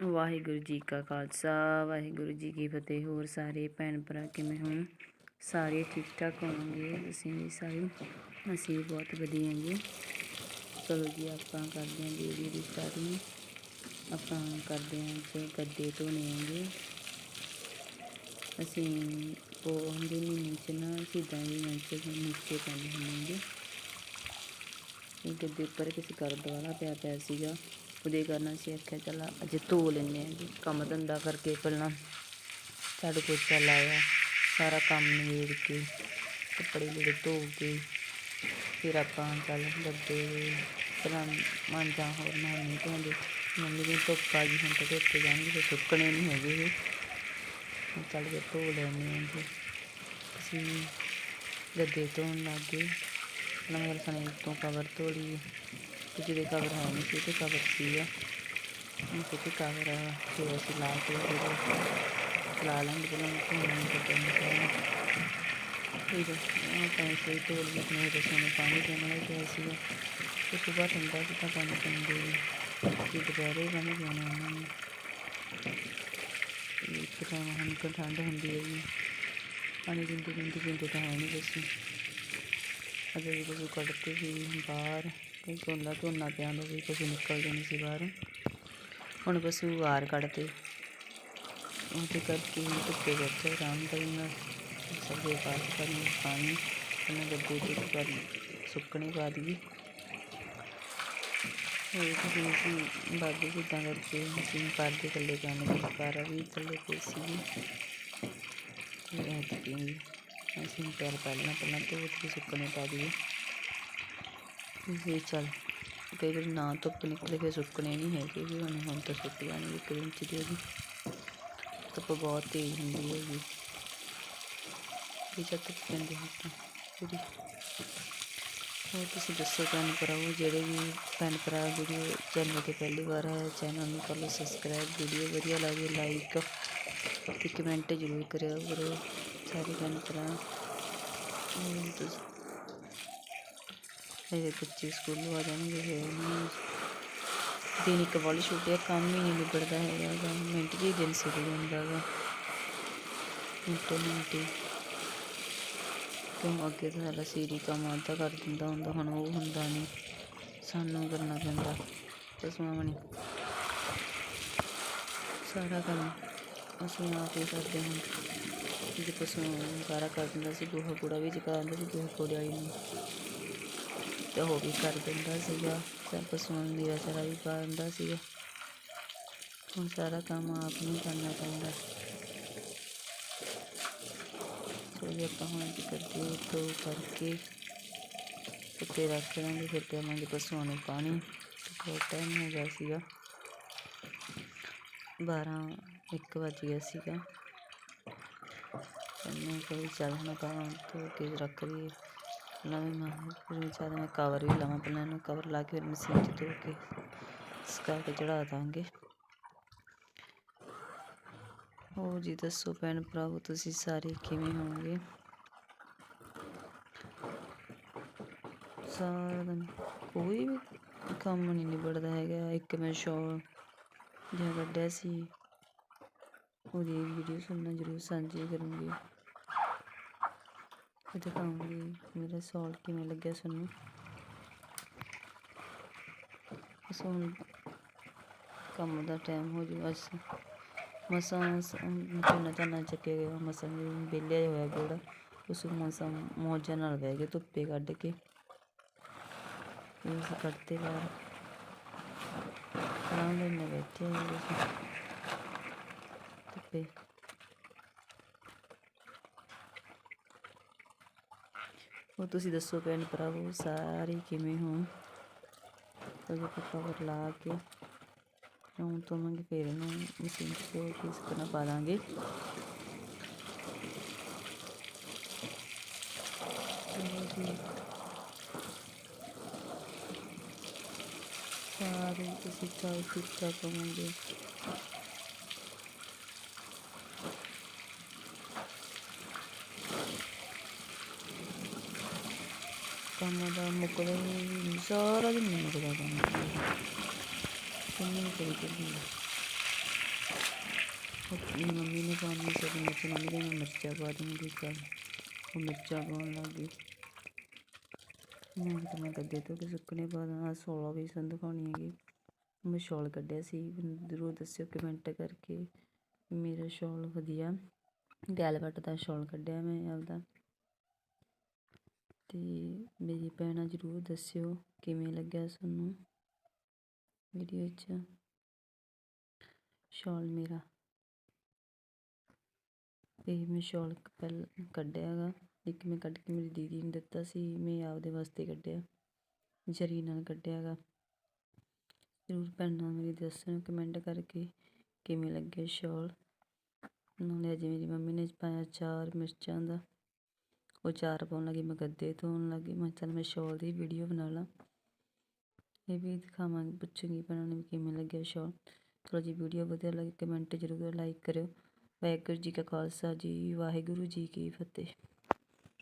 ਵਾਹਿਗੁਰੂ ਜੀ ਕਾ ਖਾਲਸਾ, ਵਾਹਿਗੁਰੂ ਜੀ ਕੀ ਫਤਿਹ। ਹੋਰ ਸਾਰੇ ਭੈਣ ਭਰਾ ਕਿਵੇਂ ਹੋ? ਸਾਰੇ ਠੀਕ ਠਾਕ ਹੋਣਗੇ? ਅਸੀਂ ਵੀ ਸਾਰੇ, ਅਸੀਂ ਵੀ ਬਹੁਤ ਵਧੀਆ ਜੀ ਚਲੋ ਜੀ, ਆਪਾਂ ਕਰਦੇ ਹਾਂ ਵੀਡੀਓ ਦੀ ਸਟਾਰਟਿੰਗ ਆਪਾਂ ਕਰਦੇ ਹਾਂ ਤੇ ਗੱਦੇ ਧੋਣੇ ਆਂਗੇ ਅਸੀਂ ਪੋਹ ਦੇ ਮਹੀਨੇ ਚ ਨਾ ਸਿੱਧਾ ਵੀ ਮੰਚ ਨੀਚੇ ਪੈਂਦੇ ਹੁੰਦੇ ਇਹ ਗੱਦੇ ਉੱਪਰ ਕਿਸੇ ਕਰ ਦੁਆਰਾ ਪਿਆ ਪਿਆ ਸੀਗਾ। ਉਹਦੇ ਕਾਰਨ ਅਸੀਂ ਆਖਿਆ ਚੱਲ ਅੱਜ ਧੋ ਲੈਂਦੇ ਹਾਂ ਜੀ। ਕੰਮ ਧੰਦਾ ਕਰਕੇ ਪਹਿਲਾਂ ਝਾੜੂ ਪੋਚਾ ਲਾਇਆ, ਸਾਰਾ ਕੰਮ ਨਿਬੇੜ ਕੇ, ਕੱਪੜੇ ਜਿਹੜੇ ਧੋ ਕੇ, ਫਿਰ ਆਪਾਂ ਚੱਲ ਗੱਦੇ ਪਹਿਲਾਂ ਮਾਂਜਾਂ ਹੋਰ ਨਾ ਨਹੀਂ ਧੋਂਦੇ। ਮੰਮੀ ਦੀ ਧੁੱਪ ਆ ਗਈ, ਹੁਣ ਤਾਂ ਧੁੱਪੇ ਜਾਣਗੇ ਫਿਰ ਸੁੱਕਣੇ ਨਹੀਂ ਹੈਗੇ ਇਹ। ਹੁਣ ਚੱਲ ਕੇ ਧੋ ਲੈਂਦੇ ਹਾਂ ਜੀ। ਅਸੀਂ ਗੱਦੇ ਧੋਣ ਲੱਗ ਗਏ ਨੰਬਰ ਸਣੇ ਤੋਂ ਕਵਰ ਧੋਲੀ ਤੇ ਜਿਹਦੇ ਕਵਰ ਹੈ ਨਹੀਂ ਸੀ ਤੇ ਕਵਰ ਸੀਗਾ ਹੁਣ ਤੇ ਕਵਰ ਫਿਰ ਅਸੀਂ ਲਾ ਕੇ ਫਿਰ ਲਾ ਲਾਂਗੇ ਪਹਿਲਾਂ ਧੋਣ ਤੇ ਪੈਂਦਾ ਠੀਕ ਹੈ ਪੈਸੇ ਧੋਲ ਕੇ ਆਪਣੇ ਰਸੋਂ ਨੂੰ ਪਾਣੀ ਦੇਣ ਵਾਲਾ ਪਿਆ ਸੀਗਾ। ਤੇ ਸੁਬਾਹ ਠੰਡਾ ਸੀ ਤਾਂ ਪਾਣੀ ਪੀਂਦੇ ਕਿ ਦੁਪਹਿਰੇ ਪਾਣੀ ਜਾਣਾ ਉਹਨਾਂ ਨੇ। ਇੱਕ ਤਾਂ ਹੁਣ ਠੰਡ ਹੁੰਦੀ ਹੈ ਜੀ। ਪਾਣੀ ਦਿੰਦੇ ਦਿੰਦੇ ਦਿੰਦੇ ਤਾਂ ਹੈ ਨਹੀਂ ਬਸ ਅਜੇ ਪਸ਼ੂ ਕੱਢਤੇ ਸੀ ਬਾਹਰ ਕਈ ਕੋਲਾ ਧੋਨਾ ਪਿਆ ਹੁੰਦਾ ਵੀ ਪਸ਼ੂ ਨਿਕਲਦੇ ਨਹੀਂ ਸੀ ਬਾਹਰ। ਹੁਣ ਪਸ਼ੂ ਬਾਹਰ ਕੱਢਦੇ। ਉਹਦੇ ਕਰਕੇ ਧੁੱਪੇ ਬੈਠੇ, ਆਰਾਮ ਨਾਲ। ਸਭੇ ਪਾਸ ਕਰਨ ਪਾਣੀ ਉਹਨਾਂ ਗੱਦੇ ਤੇ ਕਰ ਸੁੱਕਣੇ ਪਾ ਦਈਏ ਇਹ ਤਾਂ ਅਸੀਂ ਬਾਗੀ ਕਿੱਦਾਂ ਕਰਕੇ ਅਸੀਂ ਕਰਦੇ ਥੱਲੇ ਜਾਣੇ ਦੇ ਕਾਰਾ ਵੀ ਥੱਲੇ ਪਈ ਸੀ ਇਹ ਤਾਂ ਅਸੀਂ ਪੈਰ ਪਹਿਲਾਂ ਪਹਿਲਾਂ ਧੋ ਕੇ ਸੁੱਕਣੇ ਪਾ ਦਈਏ। ਇਹ ਚੱਲ ਕਈ ਵਾਰ ਨਾ ਧੁੱਪ ਨਿਕਲੇ, ਫਿਰ ਸੁੱਕਣੇ ਨਹੀਂ ਹੈਗੇ ਵੀ, ਹੁਣ ਹੁਣ ਤਾਂ ਸੁੱਕ ਜਾਣਗੇ ਇੱਕ ਦਿਨ ਚ ਦੀ ਧੁੱਪ ਬਹੁਤ ਤੇਜ਼ ਹੁੰਦੀ ਹੈਗੀ। ਵੀ ਜਦ ਧੁੱਪ ਪੈਂਦੀ ਹੈ ਤਾਂ ਪੂਰੀ ਹੋਰ ਤੁਸੀਂ ਦੱਸੋ ਭੈਣ ਭਰਾਓ ਜਿਹੜੇ ਵੀ ਭੈਣ ਭਰਾ ਵੀਡੀਓ ਚੈਨਲ ਤੇ ਪਹਿਲੀ ਵਾਰ ਹੈ, ਚੈਨਲ ਨੂੰ ਕਰ ਲਓ ਸਬਸਕ੍ਰਾਈਬ ਵੀਡੀਓ ਵਧੀਆ ਲੱਗੇ ਲਾਈਕ ਤੇ ਕਮੈਂਟ ਜ਼ਰੂਰ ਕਰਿਆ ਕਰੋ, ਸਾਰੇ ਭੈਣ ਭਰਾ। ਤੁਸੀਂ ਮੇਰੇ ਬੱਚੇ ਸਕੂਲੋਂ ਆ ਜਾਣਗੇ ਫਿਰ ਉਹਨਾਂ ਦਿਨ ਇੱਕ ਵਾਲੀ ਛੁੱਟੀ ਕੰਮ ਹੀ ਨਹੀਂ ਨਿਬੜਦਾ ਹੈਗਾ ਗਾ। ਮਿੰਟ ਜੀ ਦਿਨ ਸਿਰ ਜਾਂਦਾ ਗਾ। ਮਿੰਟੋ ਮਿੰਟੀ ਕਿਉਂ ਅੱਗੇ ਤਾਂ ਸਾਡਾ ਸੀਰੀ ਕੰਮ ਅੱਧਾ ਕਰ ਦਿੰਦਾ ਹੁੰਦਾ, ਹੁਣ ਉਹ ਹੁੰਦਾ ਨਹੀਂ। ਸਾਨੂੰ ਕਰਨਾ ਪੈਂਦਾ। ਪਸ਼ੂਆਂ ਬਣੀ ਸਾਰਾ ਕੰਮ ਅਸੀਂ ਆਪ ਹੀ ਕਰਦੇ ਹਾਂ। ਜੇ ਪਸ਼ੂ ਸਾਰਾ ਕਰ ਦਿੰਦਾ ਸੀ, ਗੋਹਾ ਕੂੜਾ ਵੀ ਚਕਾ ਦਿੰਦਾ ਸੀ, ਗੋਹਾ ਕੂੜੇ ਵਾਲੀ ਨੂੰ ਤੇ ਉਹ ਵੀ ਕਰ ਦਿੰਦਾ ਸੀਗਾ ਤੇ ਪਸ਼ੂਆਂ ਨੂੰ ਨੀਰਾ ਵੀ ਪਾ ਦਿੰਦਾ ਸੀਗਾ। ਹੁਣ ਸਾਰਾ ਕੰਮ ਆਪ ਨੂੰ ਕਰਨਾ ਪੈਂਦਾ। ਸੋ ਆਪਾਂ ਹੁਣ ਕੀ ਕਰਦੇ ਧੋ ਕਰਕੇ ਉੱਤੇ ਰੱਖ ਲਾਂਗੇ, ਫਿਰ ਪਿਆਵਾਂਗੇ ਪਸ਼ੂਆਂ ਨੂੰ ਪਾਣੀ। ਬਹੁਤ ਟਾਈਮ ਹੋ ਗਿਆ ਸੀਗਾ। 12 1 ਵਜ ਗਿਆ ਸੀਗਾ। ਇਹਨੂੰ ਕੋਈ ਚੱਲ ਹੁਣ ਆਪਾਂ ਧੋ ਕੇ ਰੱਖ ਲਈਏ। ਨਵੇਂ ਮੈਂ ਫਿਰ ਵਿਚਾਰੇ ਮੈਂ ਕਵਰ ਵੀ ਲਾਵਾਂ, ਪਹਿਲਾਂ ਇਹਨੂੰ ਕਵਰ ਲਾ ਕੇ ਫਿਰ ਮਸ਼ੀਨ 'ਚ ਧੋ ਕੇ ਸੁਕਾ ਕੇ ਚੜਾ ਦਾਂਗੇ। ਹੋ ਜੀ ਦੱਸੋ ਭੈਣ ਭਰਾਵੋ, ਤੁਸੀਂ ਸਾਰੇ ਕਿਵੇਂ ਹੋਵੋਗੇ? ਸਾਰਾ ਦਿਨ ਕੋਈ ਵੀ ਕੰਮ ਨਹੀਂ ਨਿਬੜਦਾ ਹੈਗਾ, ਇੱਕ ਮੈਂ ਸ਼ੌਲ ਜਿਹਾ ਕੱਢਿਆ ਸੀ, ਉਹਦੀ ਵੀਡੀਓ ਸੁਣਨਾ ਜ਼ਰੂਰ ਸਾਂਝੀ ਕਰੂੰਗੀ। ਦਿਖਾਉਂਗੀ ਮੇਰਾ ਸੌਲ ਕਿਵੇਂ ਲੱਗਿਆ ਸਾਨੂੰ? ਬਸ ਹੁਣ ਕੰਮ ਦਾ ਟਾਈਮ ਹੋ ਜੂ, ਬਸ। ਮਸਾਂ ਝੋਨਾ ਝਾਨਾ ਚੱਕਿਆ ਗਿਆ, ਮਸਾਂ ਵਿਹਲਿਆ ਹੋਇਆ ਗੋੜਾ ਉਸ ਮਸਾਂ ਮੌਜਾਂ ਨਾਲ ਬਹਿ ਗਏ ਧੁੱਪੇ ਕੱਢ ਕੇ। ਇਹ ਕੱਢਦੇ ਬਾਹਰ। ਆਰਾਮ ਨਾਲ ਬੈਠੇ ਹੋਏ ਧੁੱਪੇ। ਉਹ ਤੁਸੀਂ ਦੱਸੋ ਭੈਣ ਭਰਾਵੋ ਸਾਰੇ ਕਿਵੇਂ ਹੋ ਅਜੇ ਕਵਰ ਲਾ ਕੇ ਹੁਣ ਤੋਂ ਮੰਗੇ ਇਹਨੂੰ ਮਸ਼ੀਨ ਤੇ ਕਿਸ ਤਰ੍ਹਾਂ ਪਾ ਦਾਂਗੇ ਸਾਰੇ ਤੁਸੀਂ ਚਾਹੋ ਠੀਕ ਠਾਕ ਹੋਵੋਗੇ ਮੁੱਕਦਾ ਹੀ ਨਹੀਂ ਸਾਰਾ ਦਿਨ ਨਹੀਂ ਮੁੱਕਦਾ ਕੰਮ ਕਿੰਨੀ ਕਰੀ ਚੱਲੀ ਆਪਣੀ ਮੰਮੀ ਨੇ ਪਾਉਣੀ ਸੀ ਮਿਰਚ ਮੰਮੀ ਕਹਿੰਦੀ ਮੈਂ ਮਿਰਚਾਂ ਪਾ ਦੂੰਗੀ ਚੱਲ ਉਹ ਮਿਰਚਾਂ ਪਾਉਣ ਲੱਗ ਗਈ ਮੈਂ ਤਾਂ ਮੈਂ ਗੱਦੇ ਤੋਂ ਸੁੱਕਣੇ ਪਾ ਦਾਂ ਸੋਲਾ ਵੀ ਸੰਦ ਪਾਉਣੀ ਹੈਗੀ ਮੈਂ ਸ਼ਾਲ ਕੱਢਿਆ ਸੀ ਜ਼ਰੂਰ ਦੱਸਿਓ ਕਮੈਂਟ ਕਰਕੇ ਮੇਰਾ ਸ਼ਾਲ ਵਧੀਆ ਗੈਲਵਟ ਦਾ ਸ਼ਾਲ ਕੱਢਿਆ ਮੈਂ ਆਪਦਾ ਤੇ ਮੇਰੀ ਭੈਣਾਂ ਜ਼ਰੂਰ ਦੱਸਿਓ ਕਿਵੇਂ ਲੱਗਿਆ ਤੁਹਾਨੂੰ ਵੀਡੀਓ 'ਚ ਸ਼ਾਲ ਮੇਰਾ। ਇਹ ਮੈਂ ਸ਼ਾਲ ਪਹਿਲਾਂ ਕੱਢਿਆ ਹੈਗਾ। ਇੱਕ ਮੈਂ ਕੱਢ ਕੇ ਮੇਰੀ ਦੀਦੀ ਨੂੰ ਦਿੱਤਾ ਸੀ, ਮੈਂ ਆਪਦੇ ਵਾਸਤੇ ਕੱਢਿਆ। ਜਰੀ ਨਾਲ ਕੱਢਿਆ ਹੈਗਾ। ਜ਼ਰੂਰ ਭੈਣਾਂ ਮੇਰੀ ਦੱਸਣ ਕਮੈਂਟ ਕਰਕੇ ਕਿਵੇਂ ਲੱਗਿਆ ਸ਼ਾਲ ਨਾਲੇ ਅੱਜ ਮੇਰੀ ਮੰਮੀ ਨੇ ਪਾਇਆ ਚਾਰ ਮਿਰਚਾਂ ਦਾ। ਉਹ ਚਾਰ ਪਾਉਣ ਲੱਗੀ, ਮੈਂ ਗੱਦੇ ਧੋਣ ਲੱਗੀ, ਮੈਂ ਚੱਲ ਮੈਂ ਸ਼ਾਲ ਦੀ ਵੀਡੀਓ ਬਣਾ ਲਾਂ। ਇਹ ਵੀ ਦਿਖਾਵਾਂਗੀ, ਪੁੱਛੂੰਗੀ ਭੈਣਾਂ ਨੂੰ ਕਿਵੇਂ ਲੱਗਿਆ ਸ਼ਾਲ। ਚਲੋ ਜੀ ਵੀਡੀਓ ਵਧੀਆ ਲੱਗੀ ਕਮੈਂਟ ਜ਼ਰੂਰ ਲਾਈਕ ਕਰਿਓ। ਵਾਹਿਗੁਰੂ ਜੀ ਕਾ ਖਾਲਸਾ ਜੀ, ਵਾਹਿਗੁਰੂ ਜੀ ਕੀ ਫਤਿਹ।